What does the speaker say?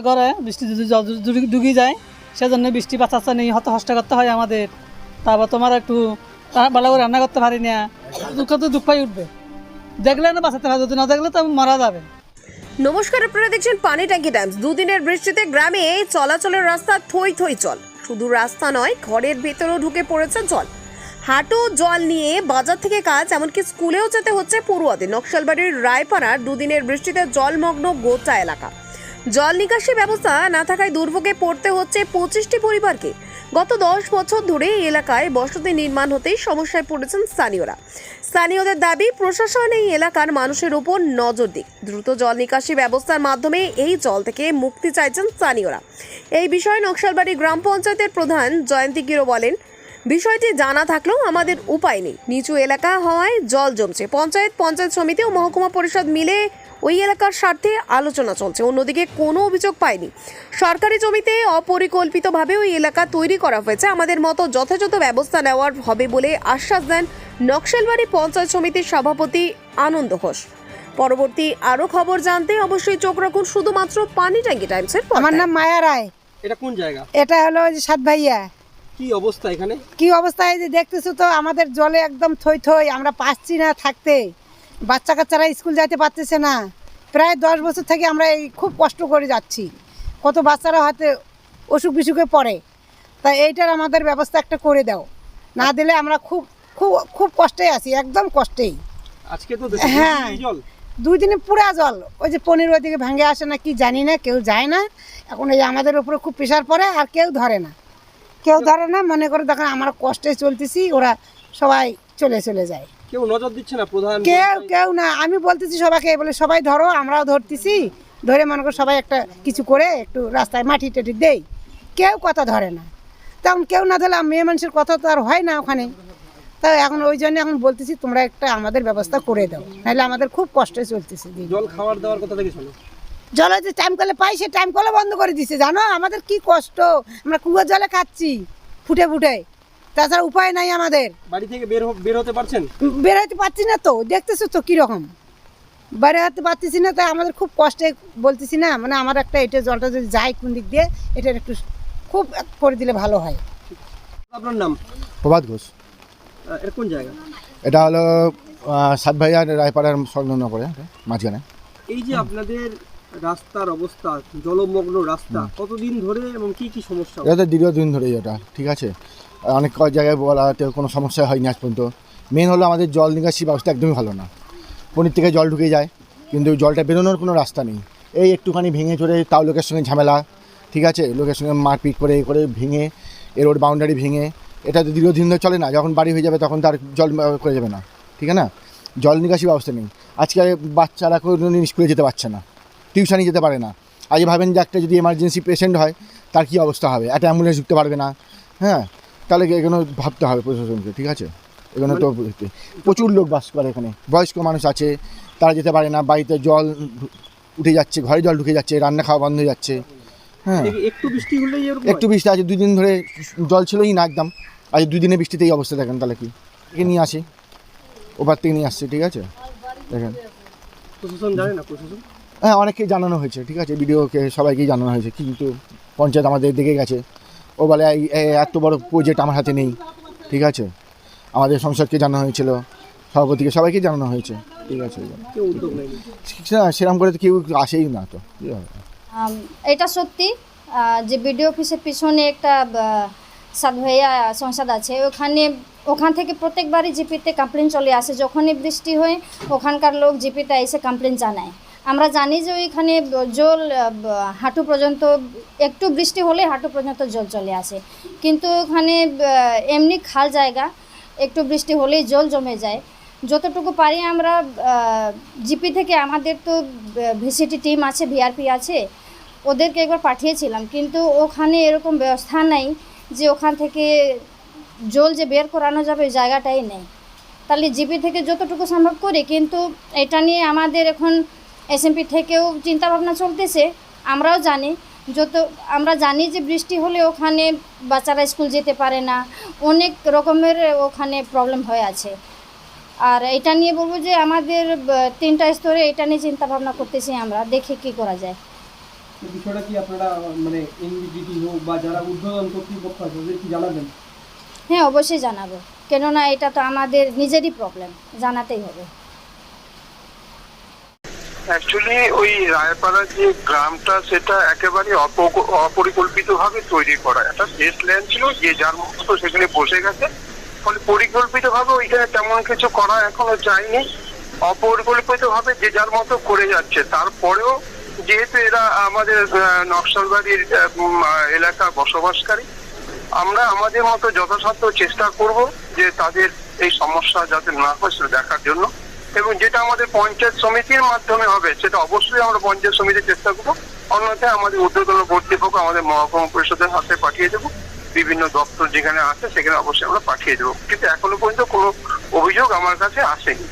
ঘরে বৃষ্টি যদি জল ডুবি- যায়, সেজন্য বৃষ্টি বাঁচাচ্ছে নেই, হত করতে হয় আমাদের। তারপর তোমার একটু ভালো করে রান্না করতে পারি না। দুঃখ তো দুঃখ পাই উঠবে। দেখলে না বাঁচাতে পারে যদি না দেখলে তো মারা যাবে। নমস্কার, আপনারা দেখছেন পানি ট্যাঙ্কি টাইমস। দুদিনের বৃষ্টিতে গ্রামে চলাচলের রাস্তা থই থই জল শুধু রাস্তা নয়, ঘরের ভেতরেও ঢুকে পড়েছে জল। হাঁটু, জল নিয়ে বাজার থেকে কাজ, এমনকি স্কুলেও যেতে হচ্ছে পড়ুয়াদের। নকশালবাড়ির রায়পাড়ার দুদিনের বৃষ্টিতে জলমগ্ন গোটা এলাকা। জল নিকাশি ব্যবস্থা না থাকায় দুর্ভোগে পড়তে হচ্ছে পঁচিশটি পরিবারকে। গত দশ বছর ধরে এই এলাকায় বসতি নির্মাণ হতেই সমস্যায় পড়েছেন স্থানীয়রা। স্থানীয়দের দাবি, প্রশাসন এই এলাকার মানুষের উপর নজর দিক। দ্রুত জল নিকাশি ব্যবস্থার মাধ্যমে এই জল থেকে মুক্তি চাইছেন স্থানীয়রা। এই বিষয়ে নকশালবাড়ি গ্রাম পঞ্চায়েতের প্রধান জয়ন্তী গিরো বলেন, বিষয়টি জানা থাকলেও আমাদের উপায় নেই। নিচু এলাকা হওয়ায় জল জমছে। পঞ্চায়েত পঞ্চায়েত সমিতি ও মহকুমা পরিষদ মিলে ওই এলাকার স্বার্থে আলোচনা চলছে। অন্যদিকে কোনো অভিযোগ পাইনি সরকারি জমিতে অপরিকল্পিতভাবে ওই এলাকা তৈরি করা হয়েছে। আমাদের মতো যথাযথ ব্যবস্থা নেওয়ার হবে বলে আশ্বাস দেন নকশালবাড়ি পঞ্চায়েত সমিতির সভাপতি আনন্দ ঘোষ। পরবর্তী আরও খবর জানতে অবশ্যই চোখ রাখুন শুধুমাত্র পানি ট্যাঙ্কি টাইমসের আমার নাম মায়া রায়। এটা কোন জায়গা? এটা হলো যে সাত ভাইয়া কি অবস্থা এখানে? কি অবস্থায় যে দেখতেছো তো আমাদের জলে একদম থই থই আমরা পাচ্ছি না থাকতে। বাচ্চা কাচ্চারা স্কুল যাইতে পারতেছে না। প্রায় দশ বছর থেকে আমরা এই খুব কষ্ট করে যাচ্ছি। কত বাচ্চারা হয়তো অসুখ বিসুখে পড়ে। তা এইটার আমাদের ব্যবস্থা একটা করে দাও। না দিলে আমরা খুব খুব খুব কষ্টে আছি একদম কষ্টেই। আজকে তো হ্যাঁ। জল। দুই দিনে পুরা জল। ওই যে পনির ওইদিকে ভেঙে আসে না কি জানি না কেউ যায় না। এখন এই আমাদের উপরে খুব প্রেশার পড়ে আর কেউ ধরে না। কেউ ধরে না মনে করে দেখেন আমরা কষ্টে চলতেছি ওরা সবাই চলে চলে যায়। কেউ নজর দিচ্ছে না প্রধান কেউ কেউ না। আমি বলতেছি সবাইকে বলে সবাই ধরো আমরাও ধরতেছি। ধরে মনে করো সবাই একটা কিছু করে একটু রাস্তায় মাটি টাটি দেই। কেউ কথা ধরে না। তখন কেউ না ধরলে মেয়ে মানুষের কথা তো আর হয় না ওখানে। তাই এখন ওই জন্য এখন বলতেছি তোমরা একটা আমাদের ব্যবস্থা করে দাও। নাহলে আমাদের খুব কষ্টে চলতেছে জল খাওয়ার দেওয়ার কথা থেকে শোনো। জল যে টাইম কলে পাই সে টাইম কলে বন্ধ করে দিছে। জানো? আমাদের কি কষ্ট। আমরা কুয়োর জলে খাচ্ছি ফুটে ফুটে। তাছাড়া উপায় নাই আমাদের। বাড়ি থেকে বের বের হতে পারছেন? বের হতে পারছি না তো দেখতেছো তো কীরকম। বাইরে হতে পারতেছি না তাই আমাদের খুব কষ্টে বলতেছি না মানে আমার একটা এটা জলটা যদি যায় কোন দিক দিয়ে এটা একটু খুব করে দিলে ভালো হয়। আপনার নাম? প্রভাত ঘোষ। এটা কোন জায়গা? এটা হলো সাত ভাইয়া রায়পাড়ার সংলগ্ন করে মাঝখানে। এই যে আপনাদের রাস্তার অবস্থা জলমগ্ন রাস্তা কতদিন ধরে এবং কি কি সমস্যা? এটা তো দীর্ঘদিন ধরেই এটা ঠিক আছে? অনেক জায়গায় বলাতে কোনো সমস্যা হয়নি আজ পর্যন্ত। মেন হলো আমাদের জল নিকাশি ব্যবস্থা একদমই ভালো না। পনির থেকে জল ঢুকে যায় কিন্তু জলটা বেরোনোর কোনো রাস্তা নেই। এই একটুখানি ভেঙে চড়ে তাও লোকের সঙ্গে ঝামেলা ঠিক আছে? লোকের সঙ্গে মারপিট করে এ করে ভেঙে এ রোড বাউন্ডারি ভেঙে এটা তো দীর্ঘদিন ধরে চলে না। যখন বাড়ি হয়ে যাবে তখন তার জল করে যাবে না ঠিক আছে না? জল নিকাশি ব্যবস্থা নেই। আজকে বাচ্চারা কোনো স্কুলে যেতে পারছে না। টিউশনে যেতে পারে না। আজ ভাবেন যে একটা যদি এমার্জেন্সি পেশেন্ট হয় তার কী অবস্থা হবে? একটা অ্যাম্বুলেন্স ঢুকতে পারবে না। হ্যাঁ? তাহলে কি এগুলো ভাবতে হবে প্রশাসনকে ঠিক আছে? এগুলো তো প্রচুর লোক বাস করে এখানে। বয়স্ক মানুষ আছে তারা যেতে পারে না। বাড়িতে জল উঠে যাচ্ছে ঘরে জল ঢুকে যাচ্ছে রান্না খাওয়া বন্ধ হয়ে যাচ্ছে। হ্যাঁ? একটু বৃষ্টি হলেই একটু বৃষ্টি আছে দুই দিন ধরে জল ছিলই না একদম। আজ দুই দিনে বৃষ্টিতে এই অবস্থা দেখেন তাহলে কি। থেকে নিয়ে আসি। ওপার থেকে নিয়ে আসছে ঠিক আছে? দেখেন। প্রশাসন জানে না প্রশাসন? হ্যাঁ অনেককে জানানো হয়েছে ঠিক আছে? ভিডিওকে সবাইকেই জানানো হয়েছে কিন্তু পঞ্চায়েত আমাদের দেখে গেছে। ও বলে এত বড় প্রজেক্ট আমার হাতে নেই। ঠিক আছে? আমাদের সংসদকে জানানো হয়েছিল সভাপতিকে সবাইকে জানানো হয়েছে ঠিক আছে? সেরকম করে তো কেউ আসেই না তো এটা সত্যি যে বিডিও অফিসের পিছনে একটা সাতভাইয়া সংসদ আছে ওখানে ওখান থেকে প্রত্যেকবারই জিপিতে কমপ্লেন চলে আসে। যখনই বৃষ্টি হয় ওখানকার লোক জিপিতে এসে কমপ্লেন জানায়। আমরা জানি যে ওইখানে জল হাঁটু পর্যন্ত, একটু বৃষ্টি হলে হাঁটু পর্যন্ত জল চলে আসে। কিন্তু ওখানে এমনি খাল জায়গা, একটু বৃষ্টি হলেই জল জমে যায়। যতটুকু পারি আমরা জিপি থেকে আমাদের তো ভিসিটি টিম আছে, ভিআরপি আছে, ওদেরকে একবার পাঠিয়েছিলাম। কিন্তু ওখানে এরকম ব্যবস্থা নেই যে ওখান থেকে জল যে বের করানো যাবে ওই জায়গাটাই নেই। তাহলে জিপি থেকে যতটুকু সম্ভব করি, কিন্তু এটা নিয়ে আমাদের এখন এসএমপি থেকেও চিন্তাভাবনা চলতেছে। আমরাও জানি যত আমরা জানি যে বৃষ্টি হলে ওখানে বাচ্চারা স্কুল যেতে পারে না। অনেক রকমের ওখানে প্রবলেম হয়ে আছে। আর এটা নিয়ে বলব যে আমাদের তিনটা স্তরে এটা নিয়ে চিন্তা ভাবনা করতেছি আমরা দেখে কি করা যায়। বিষয়টা কি আপনারা মানে এনজিটি হোক বা যারা উদ্বোধন কর্তৃপক্ষ আছে তাদের কি জানাবেন? হ্যাঁ অবশ্যই জানাব। কেননা এটা তো আমাদের নিজেরই প্রবলেম জানাতেই হবে। অ্যাকচুয়ালি ওই রায়পাড়ার যে গ্রামটা, সেটা একেবারে অপ- অপরিকল্পিতভাবে তৈরি করা। একটা শেষ ল্যান্ড ছিল, যে যার মতো সেখানে বসে গেছে। ফলে পরিকল্পিতভাবে ওইখানে তেমন কিছু করা এখনও যায়নি। অপরিকল্পিতভাবে যে যার মতো করে যাচ্ছে। তারপরেও যেহেতু এরা আমাদের নকশালবাড়ির এলাকা বসবাসকারী, আমরা আমাদের মতো যথাসাধ্য চেষ্টা করব যে তাদের এই সমস্যা যাতে না হয়, সেটা দেখার জন্য। এবং যেটা আমাদের পঞ্চায়েত সমিতির মাধ্যমে হবে, সেটা অবশ্যই আমরা পঞ্চায়েত সমিতির চেষ্টা করব। অন্যথায় আমাদের উদ্যোগতন কর্তৃপক্ষ আমাদের মহকুমা পরিষদের হাতে পাঠিয়ে দেবো। বিভিন্ন দপ্তর যেখানে আছে, সেখানে অবশ্যই আমরা পাঠিয়ে দেবো। কিন্তু এখনও পর্যন্ত কোনো অভিযোগ আমার কাছে আসেনি।